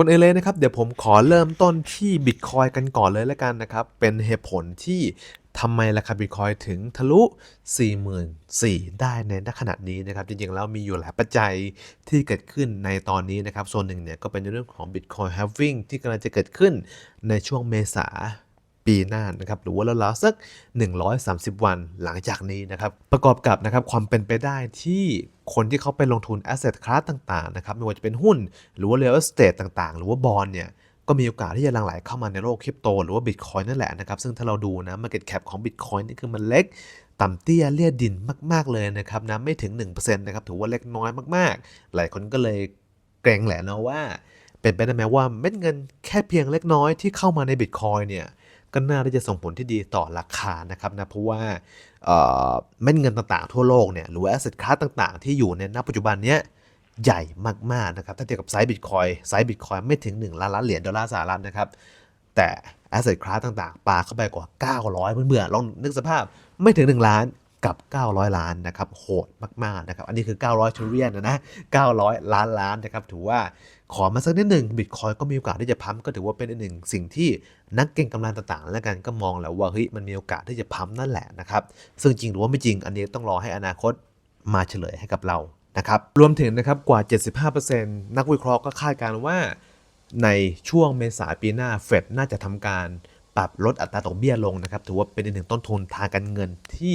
ก่อนอื่นเลยนะครับ เดี๋ยวผมขอเริ่มต้นที่บิตคอยกันก่อนเลยแล้วกันนะครับ เป็นเหตุผลที่ทำไมราคาบิตคอยถึงทะลุ 44,000 ได้ในขณะนี้นะครับ จริงๆ แล้วมีอยู่หลายปัจจัยที่เกิดขึ้นในตอนนี้นะครับ ส่วนหนึ่งเนี่ยก็เป็นเรื่องของ Bitcoin halving ที่กำลังจะเกิดขึ้นในช่วงเมษาปีหน้านะครับหรือว่าราวๆสัก 130 วันหลังจากนี้นะครับ ประกอบกับนะครับความเป็นไปได้ที่ คนที่เขาไปลงทุน asset class ต่างๆนะครับไม่ว่าจะเป็นหุ้น หรือว่า real estate ต่างๆ หรือว่าบอลเนี่ยก็มีโอกาสที่จะหลั่งไหลเข้ามาในโลกคริปโต หรือว่า Bitcoin นั่นแหละนะครับ ซึ่งถ้าเราดูนะ market cap ของ Bitcoin นี่คือมันเล็กต่ำเตี้ยเลียดินมาก ๆ เลยนะครับนะไม่ถึง 1%นะครับถือว่าเล็กน้อยมากๆ หลายคนก็เลยเกรงแหละเนาะว่า เป็นไปได้ไหมว่าเม็ดเงินแค่เพียงเล็กน้อยที่เข้ามาใน Bitcoin เนี่ย ก็น่าที่จะส่งผลที่ดีต่อราคานะครับนะเพราะว่าเอ่อเม็ดเงินต่างๆทั่วโลกเนี่ยหรือว่า asset class ต่างๆ ที่อยู่ในณปัจจุบันเนี้ยใหญ่มากๆนะครับถ้าเทียบกับไซส์บิตคอยไซส์บิตคอยไม่ถึง 1 ล้านล้านเหรียญดอลลาร์สหรัฐนะครับแต่แอสเซทคลาสต่างๆปาเข้าไปกว่า 900เพื่อนๆลองนึกสภาพไม่ถึง 1 ล้าน กับ 900 ล้านนะครับโหดมากๆนะครับอันนี้คือ 900 trillion นะนะ900 ล้านล้านนะครับถือว่าขอมาสักนิดหนึ่งบิตคอยก็มีโอกาสที่จะพัมก็ถือว่าเป็นอีกหนึ่งสิ่งที่นักเก็งกำไรต่างๆ แล้วกันก็มองแล้วว่าเฮ้ยมันมีโอกาสที่จะพัมนั่นแหละนะครับซึ่งจริงหรือว่าไม่จริงอันนี้ต้องรอให้อนาคตมาเฉลยให้กับเรานะครับรวมถึงนะครับกว่า 75%นักวิเคราะห์ก็คาดการณ์ว่า ในช่วงเมษาปีหน้าเฟดน่าจะทำการปรับลดอัตราดอกเบี้ยลงนะครับถือว่าเป็นอีกหนึ่งต้นทุนทางการเงินที่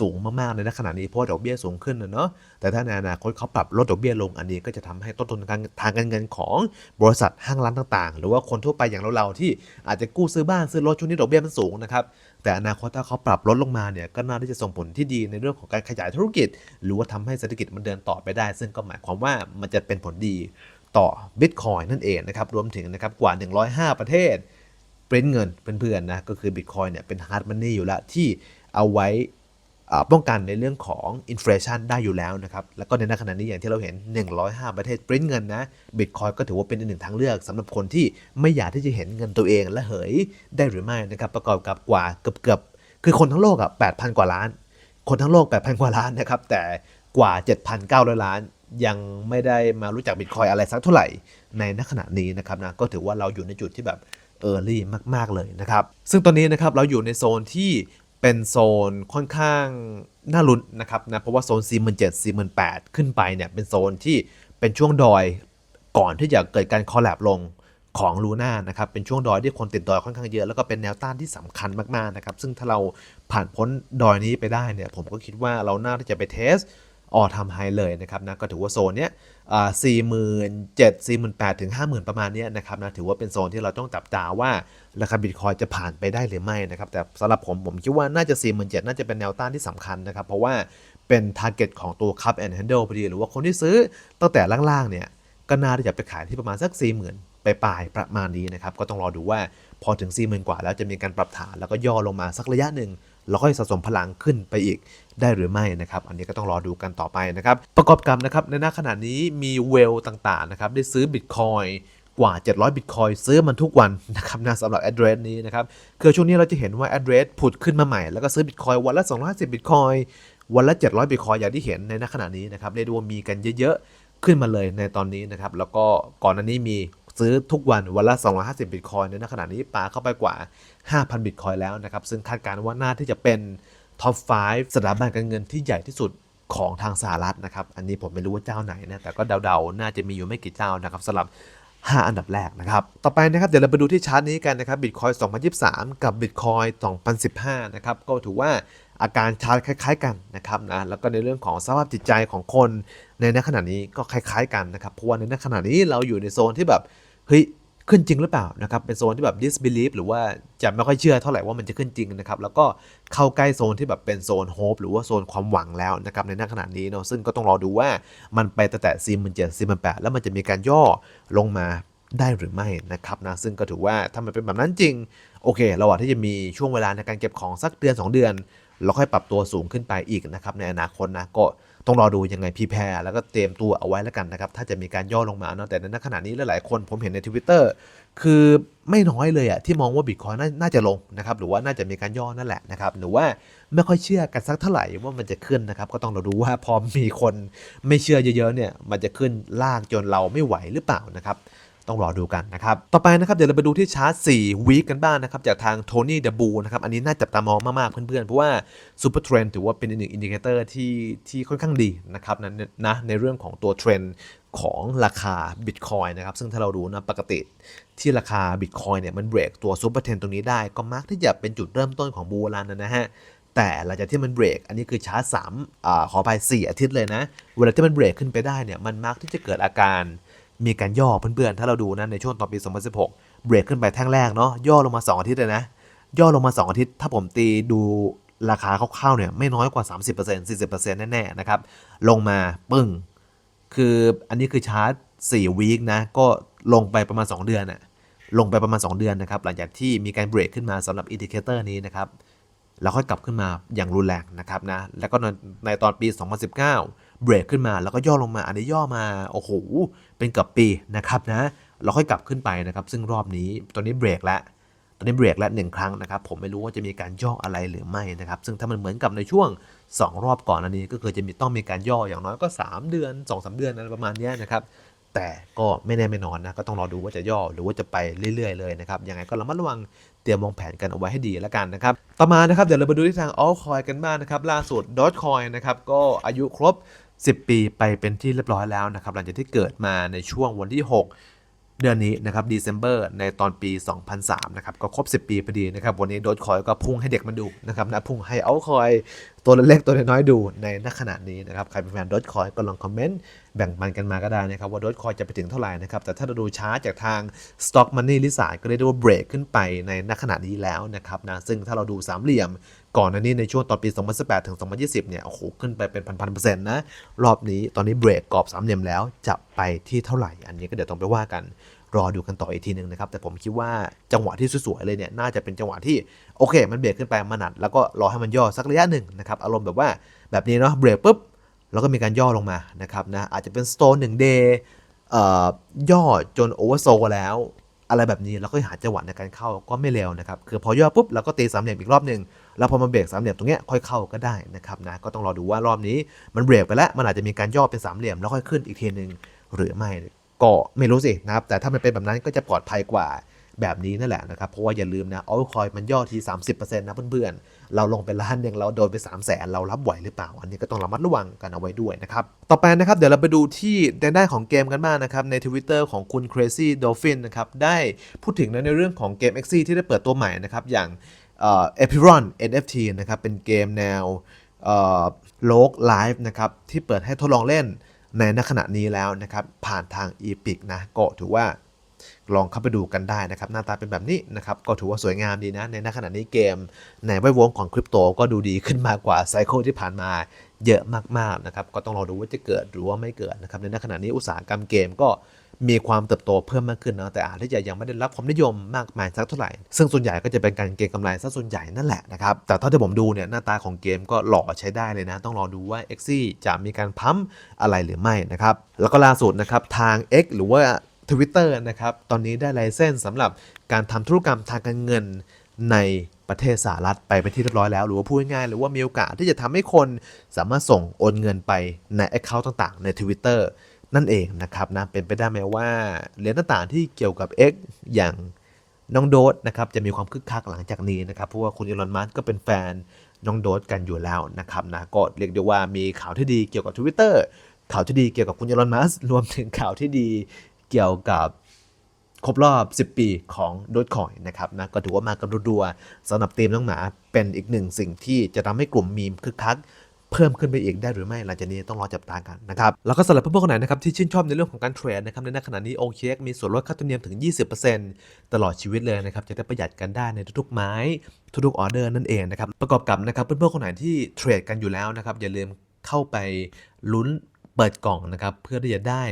สูงมากๆในขณะนี้เพราะดอกเบี้ยสูงขึ้นนะเนาะแต่ถ้าในอนาคตเขาปรับลดดอกเบี้ยลงอันนี้ก็จะทำให้ต้นทุนทางทางการเงินของบริษัทห้างร้านต่างๆ หรือว่าคนทั่วไปอย่างเราๆที่อาจจะกู้ซื้อบ้านซื้อรถช่วงนี้ดอกเบี้ยมันสูงนะครับแต่อนาคตถ้าเขาปรับลดลงมาเนี่ยก็น่าที่จะส่งผลที่ดีในเรื่องของการขยายธุรกิจ หรือว่าทำให้เศรษฐกิจมันเดินต่อไปได้ ซึ่งก็หมายความว่ามันจะเป็นผลดีต่อ Bitcoin นั่นเองนะครับรวมถึงนะครับกว่า 105 ประเทศเปรินเงินเพื่อนๆนะก็คือ Bitcoin เนี่ยเป็น hard money อยู่แล้วที่เอาไว้ ป้องกันในเรื่องของอินฟลชันได้อยู่แล้วนะครับ แล้วก็ในขณะนี้อย่างที่เราเห็น 105 ประเทศปริ้นเงินนะ Bitcoin ก็ถือว่าเป็นอีกหนึ่งทางเลือกสำหรับคนที่ไม่อยากที่จะเห็นเงินตัวเองและเหยได้หรือไม่นะครับ ประกอบกับกว่าเกือบๆคือคนทั้งโลกอะ8,000 กว่าล้าน คนทั้งโลก 8,000 กว่าล้านนะครับ แต่กว่า 7,900 ล้าน ยังไม่ได้มารู้จักบิตคอยอะไรสักเท่าไหร่ในณขณะนี้นะครับนะ ก็ถือว่าเราอยู่ในจุดที่แบบเออร์ลี่มาก ๆ เลยนะครับ ซึ่งตอนนี้นะครับเราอยู่ในโซนที่ เป็นโซนค่อนข้างน่าลุ้นนะครับนะเพราะว่าโซน 4 7 0 0 0 4 8 0 0ขึ้นไปเนี่ยเป็นโซนที่เป็นช่วงดอยก่อนที่จะเกิดการคอลแลบลงของลูน่านะครับเป็นช่วงดอยที่คนติดดอยค่อนข้างเยอะ แล้วก็เป็นแนวต้านที่สำคัญมากๆนะครับซึ่งถ้าเราผ่านพ้นดอยนี้ไปได้เนี่ยผมก็คิดว่าเราน่าที่จะไปเทส ออทำไฮเลยนะครับนะก็ถือว่าโซนเนี้ยสี่หมื่นเจ็ดสี่หมื่นแปดถึงห้าหมื่นประมาณนี้นะครับนะถือว่าเป็นโซนที่เราต้องจับตาว่าราคาบิตคอยจะผ่านไปได้หรือไม่นะครับแต่สำหรับผมผมคิดว่าน่าจะ4 7 0 0 0น่าจะเป็นแนวต้านที่สำคัญนะครับ เพราะว่าเป็นทาร์เก็ตของตัว Cup and Handle พอดี หรือว่าคนที่ซื้อตั้งแต่ล่างๆเนี่ยก็น่าที่จะไปขายที่ประมาณสัก 40,000 ไปปลายประมาณนี้นะครับก็ต้องรอดูว่าพอถึง 40,000 กว่าแล้วจะมีการปรับฐานแล้วก็ย่อลงมาสักระยะหนึ่ง แล้วก็สะสมพลังขึ้นไปอีกได้หรือไม่นะครับ อันนี้ก็ต้องรอดูกันต่อไปนะครับ ประกอบกับนะครับในหน้าขณะนี้มีเวลต่างๆนะครับได้ซื้อบิตคอยกว่า 700 บิตคอยซื้อมันทุกวันนะครับนะสำหรับ address นี้นะครับคือช่วงนี้เราจะเห็นว่า address ผุดขึ้นมาใหม่ แล้วก็ซื้อบิตคอยวันละ 250 บิตคอยวันละ 700 บิตคอยอย่างที่เห็นในหน้าขณะนี้นะครับเรียกได้ว่ามีกันเยอะๆ ขึ้นมาเลยในตอนนี้นะครับ แล้วก็ก่อนหน้านี้มี ซื้อทุกวันวันละ 250 บิตคอยน์ในขณะนี้ปาเข้าไปกว่า 5,000 บิตคอยแล้วนะครับ ซึ่งคาดการณ์ว่าน่าที่จะเป็นท็อป 5 สถาบันการเงินที่ใหญ่ที่สุดของทางสหรัฐนะครับ อันนี้ผมไม่รู้ว่าเจ้าไหนนะ แต่ก็เดาๆ น่าจะมีอยู่ไม่กี่เจ้านะครับสำหรับ 5 อันดับแรกนะครับ ต่อไปนะครับ เดี๋ยวเราไปดูที่ชาร์ตนี้กันนะครับบิตคอย2023 กับบิตคอย2015 นะครับ ก็ถือว่าอาการชาร์ตคล้ายๆกันนะครับนะ แล้วก็ในเรื่องของสภาพจิตใจของคนในณขณะนี้ก็คล้ายๆกันนะครับ เพราะว่าในณขณะนี้เราอยู่ในโซนที่แบบ เฮ้ยขึ้นจริงหรือเปล่านะครับเป็นโซนที่แบบ disbelief หรือว่าจะไม่ค่อยเชื่อเท่าไหร่ว่ามันจะขึ้นจริงนะครับแล้วก็เข้าใกล้โซนที่แบบเป็นโซน hope หรือว่าโซนความหวังแล้วนะครับในณขณะนี้เนาะซึ่งก็ต้องรอดูว่ามันไปแต่แต่4 7 0 0 0 4 8 0 0แล้วมันจะมีการย่อลงมาได้หรือไม่นะครับนะซึ่งก็ถือว่าถ้ามันเป็นแบบนั้นจริง โอเค เราอาจที่จะมีช่วงเวลาในการเก็บของสักเดือน 2 เดือน แล้วค่อยปรับตัวสูงขึ้นไปอีกนะครับในอนาคตนะก็ต้องรอดูยังไงพี่แพรแล้วก็เตรียมตัวเอาไว้แล้วกันนะครับ ถ้าจะมีการย่อลงมาเนาะแต่ในขณะนี้หลายๆคนผมเห็นใน Twitter คือไม่น้อยเลยอะที่มองว่าบิตคอยน่าน่าจะลงนะครับหรือว่าน่าจะมีการย่อนั่นแหละนะครับหรือว่าไม่ค่อยเชื่อกันสักเท่าไหร่ว่ามันจะขึ้นนะครับ ก็ต้องเราดูว่าพอมีคนไม่เชื่อเยอะๆเนี่ยมันจะขึ้นลากจนเราไม่ไหวหรือเปล่านะครับ ต้องรอดูกันนะครับ ต่อไปนะครับเดี๋ยวเราไปดูที่ชาร์ต4วีคกันบ้างนะครับ จากทางโทนี่เดบูนะครับ อันนี้น่าจับตามองมาก ๆ เพื่อน ๆ เพราะว่าซูเปอร์เทรนถือว่าเป็นอีกหนึ่งอินดิเคเตอร์ที่ที่ค่อนข้างดีนะครับนะนะในเรื่องของตัวเทรนของราคาบิตคอยนะครับ ซึ่งถ้าเราดูนะปกติที่ราคาบิตคอยเนี่ยมันเบรกตัวซูเปอร์เทรนตรงนี้ได้ก็มักที่จะเป็นจุดเริ่มต้นของบูรันนะฮะแต่หลังจากที่มันเบรก อันนี้คือชาร์จสามอขอไปสี่อาทิตย์เลยนะ เวลาที่มันเบรกขึ้นไปได้เนี่ย มันมักที่จะเกิดอาการ มีการย่อเพื่อนๆ ถ้าเราดูนะในช่วงตอนปี 2016 เบรกขึ้นไปแท่งแรกเนาะย่อลงมา 2 อาทิตย์เลยนะ ย่อลงมา 2 อาทิตย์ ถ้าผมตีดูราคาคร่าวๆเนี่ยไม่น้อยกว่า 30% 40%แน่ๆนะครับ ลงมาปึ้ง คืออันนี้คือชาร์จ4วีคนะ ก็ลงไปประมาณ 2 เดือนอะลงไปประมาณ 2 เดือนนะครับ หลังจากที่มีการเบรกขึ้นมาสำหรับอินดิเคเตอร์นี้นะครับแล้วค่อยกลับขึ้นมาอย่างรุนแรงนะครับนะ แล้วก็ในตอนปี 2019 เบรกขึ้นมาแล้วก็ย่อลงมาอันนี้ย่อมาโอ้โหเป็นเกับปีนะครับนะแล้วค่อยกลับขึ้นไปนะครับซึ่งรอบนี้ตอนนี้เบรกแล้วตอนนี้เบรกแล้วหนึ่งครั้งนะครับผมไม่รู้ว่าจะมีการย่ออะไรหรือไม่นะครับซึ่งถ้ามันเหมือนกับในช่วง 2 รอบก่อนอันนี้ ก็คือจะมีต้องมีการย่ออย่างน้อยก็ 3 เดือน 2-3 เดือนอะไรประมาณนี้นะครับแต่ก็ไม่แน่ไม่นอนนะก็ต้องรอดูว่าจะย่อหรือว่าจะไปเรื่อย ๆ เลยนะครับยังไงก็ระมัดระวังเตรียมวางแผนกันเอาไว้ให้ดีแล้วกันนะครับต่อมานะครับเดี๋ยวเราไปดูที่ทาง altcoin กันบ้างนะครับล่าสุด Dogecoin นะครับก็อายุครบ 10 ปีไปเป็นที่เรียบร้อยแล้วนะครับหลังจากที่เกิดมาในช่วงวันที่ 6 เดือนนี้นะครับ December ในตอนปี 2003นะครับก็ครบ 10 ปีพอดีนะครับวันนี้โด e คอยก็พุ่งให้เด็กมันดูนะครับนะพุ่งให้เอาคอยตัวเล็กตัวน้อยดูในณขณะนี้นะครับใครเป็นแฟนโด e คอยก็ลองคอมเมนต์แบ่งปันกันมาก็ได้นะครับว่าโด e คอยจะไปถึงเท่าไหร่นะครับแต่ถ้าเราดูชาร์ตจากทาง Stock Money ลิสายก็เรียกได้ว่าเบรกขึ้นไปในณขณะนี้แล้วนะครับนะซึ่งถ้าเราดูสามเหลี่ยม ก่อนหน้านี้ในช่วงตอนปี 2018 ถึง 2020 เนี่ย โอ้โห ขึ้นไปเป็นพันๆเปอร์เซ็นต์นะ รอบนี้ตอนนี้เบรกกรอบสามเหลี่ยมแล้ว จะไปที่เท่าไหร่ อันนี้ก็เดี๋ยวต้องไปว่ากัน รอดูกันต่ออีกทีหนึ่งนะครับ แต่ผมคิดว่าจังหวะที่สวยๆเลยเนี่ย น่าจะเป็นจังหวะที่ โอเค มันเบรกขึ้นไปมาหนัด แล้วก็รอให้มันย่อสักระยะหนึ่งนะครับ อารมณ์แบบว่าแบบนี้เนาะ เบรกปุ๊บ แล้วก็มีการย่อลงมา นะครับนะ อาจจะเป็นสโตนหนึ่งเดย์ย่อจนโอเวอร์โซแล้ว อะไรแบบนี้เราก็หาจังหวะในการเข้าก็ไม่เร็วนะครับคือพอย่อปุ๊บเราก็ตีสามเหลี่ยมอีกรอบหนึ่งแล้วพอมาเบรกสามเหลี่ยมตรงเนี้ยค่อยเข้าก็ได้นะครับนะก็ต้องรอดูว่ารอบนี้มันเบรกไปแล้วมันอาจจะมีการย่อเป็นสามเหลี่ยมแล้วค่อยขึ้นอีกทีหนึ่งหรือไม่ก็ไม่รู้สินะครับแต่ถ้ามันเป็นแบบนั้นก็จะปลอดภัยกว่า แบบนี้นั่นแหละนะครับ เพราะว่าอย่าลืมนะเอาคอยมันย่อที 30%นะเพื่อนๆ เราลงไปล้านหนึ่งเราโดนไป 3 0 0แสนเรารับไหวหรือเปล่า อันนี้ก็ต้องระมัดระวังกันเอาไว้ด้วยนะครับ ต่อไปนะครับ เดี๋ยวเราไปดูที่ในด้านของเกมกันบ้างนะครับ ใน Twitter ของคุณ Crazy Dolphin นะครับ ได้พูดถึงในเรื่องของเกม x อที่ได้เปิดตัวใหม่นะครับอย่างเอ่อ Epiron NFT นะครับเป็นเกมแนวโลกไลฟ์นะครับที่เปิดให้ทดลองเล่นในณขณะนี้แล้วนะครับผ่านทาง Epic นะก็ถือว่า ลองเข้าไปดูกันได้นะครับ หน้าตาเป็นแบบนี้นะครับ ก็ถือว่าสวยงามดีนะ ในณขณะนี้เกม ในแวดวงของคริปโตก็ดูดีขึ้นมากกว่าไซเคิลที่ผ่านมาเยอะมากๆนะครับ ก็ต้องรอดูว่าจะเกิดหรือว่าไม่เกิดนะครับ ในณขณะนี้อุตสาหกรรมเกมก็มีความเติบโตเพิ่มมากขึ้นนะแต่อาจจะยังไม่ได้รับความนิยมมากมายสักเท่าไหร่ ซึ่งส่วนใหญ่ก็จะเป็นการเก็งกำไรซะส่วนใหญ่นั่นแหละนะครับ แต่เท่าที่ผมดูเนี่ยหน้าตาของเกมก็หล่อใช้ได้เลยนะ ต้องรอดูว่า x อจะมีการพัมอะไรหรือไม่นะครับ แล้วก็ล่าสุดนะครับทาง X หรือว่า Twitter นะครับ ตอนนี้ได้ไลเซนส์สำหรับการทำธุรกรรมทางการเงินในประเทศสหรัฐไปเป็นที่เรียบร้อยแล้ว หรือว่าพูดง่ายๆหรือว่ามีโอกาสที่จะทำให้คนสามารถส่งโอนเงินไปใน Account ต่างๆ ใน Twitter นั่นเองนะครับนะเป็นไปได้ไหมว่าเหรียญต่างๆที่เกี่ยวกับ X อย่างน้องโดดนะครับจะมีความคึกคักหลังจากนี้นะครับเพราะว่าคุณอีลอนมัสก์ก็เป็นแฟนน้องโดดกันอยู่แล้วนะครับนะก็เรียกได้ว่ามีข่าวที่ดีเกี่ยวกับ Twitter ข่าวที่ดีเกี่ยวกับคุณอีลอนมัสก์รวมถึงข่าวที่ดี เกี่ยวกับครบรอบ 10 ปีของโดดคอยนะครับนะก็ถือว่ามากันรัวๆสำหรับทีมน้องหมาเป็นอีกหนึ่งสิ่งที่จะทำให้กลุ่มมีมคึกคักเพิ่มขึ้นไปอีกได้หรือไม่หลังจากนี้ต้องรอจับตากันนะครับ แล้วก็สำหรับเพื่อนๆคนไหนนะครับที่ชื่นชอบในเรื่องของการเทรดนะครับในขณะนี้ OKX มีส่วนลดค่าธรรมเนียมถึง 20%ตลอดชีวิตเลยนะครับจะได้ประหยัดกันได้ในทุกๆไม้ ทุกๆออเดอร์นั่นเองนะครับประกอบกับนะครับเพื่อนๆคนไหนที่เทรดกันอยู่แล้วนะครับอย่าลืมเข้าไปลุ้นเปิดกล่องนะครับเพื่อที่จะได้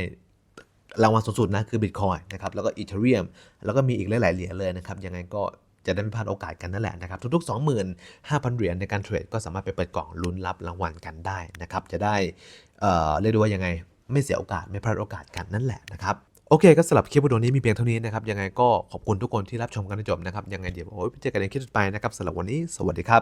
รางวัลสูงสุดนะคือ Bitcoin นะครับแล้วก็ Ethereum แล้วก็มีอีกหลาย ๆ เหรียญเลยนะครับยังไงก็จะได้ไม่พลาดโอกาสกันนั่นแหละนะครับทุก ๆ 25,000 เหรียญในการเทรดก็สามารถไปเปิดกล่องลุ้นรับรางวัลกันได้นะครับจะได้เอ่อเรียกได้ว่ายังไงไม่เสียโอกาสไม่พลาดโอกาสกันนั่นแหละนะครับโอเคก็สำหรับคลิปวิดีโอนี้มีเพียงเท่านี้นะครับยังไงก็ขอบคุณทุกคนที่รับชมกันจนจบนะครับยังไงเดี๋ยวโอ้ยเจอกันในคลิปต่อไปนะครับสำหรับวันนี้สวัสดีครับ